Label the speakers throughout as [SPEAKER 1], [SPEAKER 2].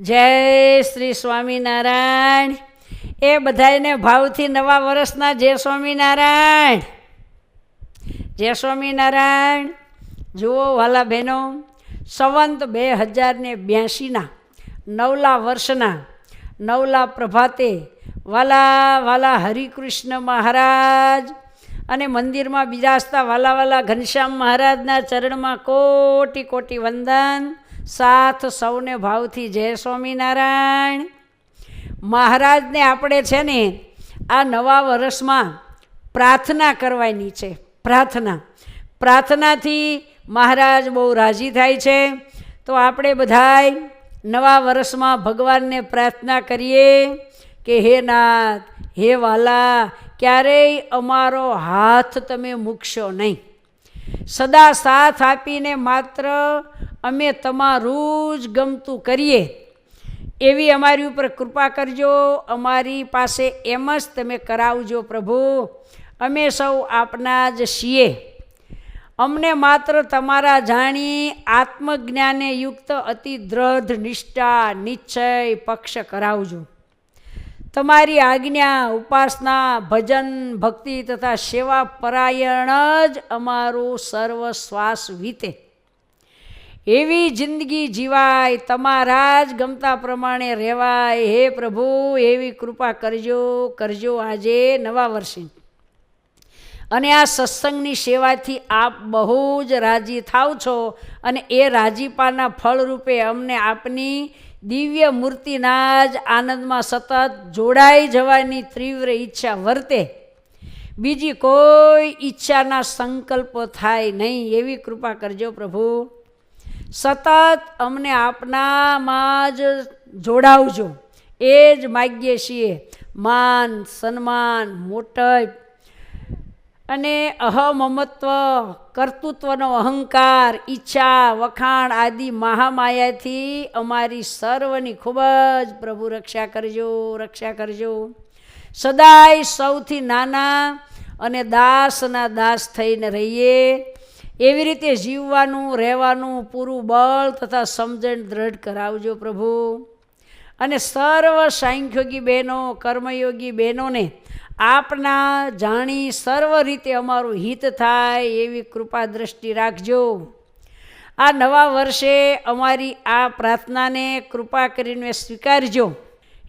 [SPEAKER 1] જય શ્રી સ્વામિનારાયણ. એ બધાને ભાવથી નવા વર્ષના જય સ્વામિનારાયણ. જય સ્વામિનારાયણ. જુઓ વાલા બહેનો, સંવંત બે હજારને બ્યાસીના નવલા વર્ષના, નવલા પ્રભાતે વાલા વાલા હરિકૃષ્ણ મહારાજ અને મંદિરમાં બિરાજતા વાલા વાલા ઘનશ્યામ મહારાજના ચરણમાં કોટી કોટી વંદન. સાથ સૌને ભાવથી જય સ્વામિનારાયણ. મહારાજને આપણે છે ને આ નવા વર્ષમાં પ્રાર્થના કરવાની છે, પ્રાર્થના. પ્રાર્થનાથી મહારાજ બહુ રાજી થાય છે. તો આપણે બધાય નવા વર્ષમાં ભગવાનને પ્રાર્થના કરીએ કે હે નાથ, હે વાલા, ક્યારેય અમારો હાથ તમે મૂકશો નહીં. સદા સાથ આપીને માત્ર અમે તમારું જ ગમતું કરીએ. એવી અમારી ઉપર કૃપા કરજો. અમારી પાસે એમ જ તમે કરાવજો પ્રભુ. અમે સૌ આપના જ છીએ. અમને માત્ર તમારા જાણી આત્મજ્ઞાને યુક્ત અતિ દ્રઢ નિષ્ઠા, નિશ્ચય, પક્ષ કરાવજો. તમારી આજ્ઞા, ઉપાસના, ભજન, ભક્તિ તથા સેવા પરાયણ જ અમારું સર્વ શ્વાસ વીતે. એવી જિંદગી જીવાય, તમારા જ ગમતા પ્રમાણે રહેવાય. હે પ્રભુ, એવી કૃપા કરજો કરજો આજે નવા વર્ષે. અને આ સત્સંગની સેવાથી આપ બહુ જ રાજી થાવ છો અને એ રાજીપાના ફળરૂપે અમને આપની દિવ્ય મૂર્તિના જ આનંદમાં સતત જોડાઈ જવાની તીવ્ર ઈચ્છા વર્તે. બીજી કોઈ ઈચ્છાના સંકલ્પ થાય નહીં. એવી કૃપા કરજો પ્રભુ. સતત અમને આપનામાં જ જોડાવજો. એ જ માગીએ છીએ. માન, સન્માન મોટપ અને અહમમત્વ, કર્તૃત્વનો અહંકાર, ઈચ્છા, વખાણ આદિ મહામાયાથી અમારી સર્વની ખૂબ જ પ્રભુ રક્ષા કરજો રક્ષા કરજો. સદાય સૌથી નાના અને દાસના દાસ થઈને રહીએ. એવી રીતે જીવવાનું, રહેવાનું પૂરું બળ તથા સમજણ દ્રઢ કરાવજો પ્રભુ. અને સર્વ સાંખ્યોગી બહેનો, કર્મયોગી બહેનોને આપના જાણી સર્વ રીતે અમારું હિત થાય એવી કૃપા દ્રષ્ટિ રાખજો. આ નવા વર્ષે અમારી આ પ્રાર્થનાને કૃપા કરીને સ્વીકારજો.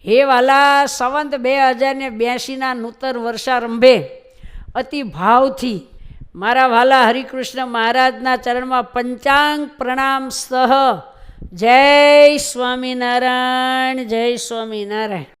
[SPEAKER 1] હે વાલા, સંવંત બે હજારને બ્યાસીના નૂતન વર્ષારંભે અતિ ભાવથી મારા વાલા હરિકૃષ્ણ મહારાજના ચરણમાં પંચાંગ પ્રણામ સહ. જય સ્વામિનારાયણ જય સ્વામિનારાયણ.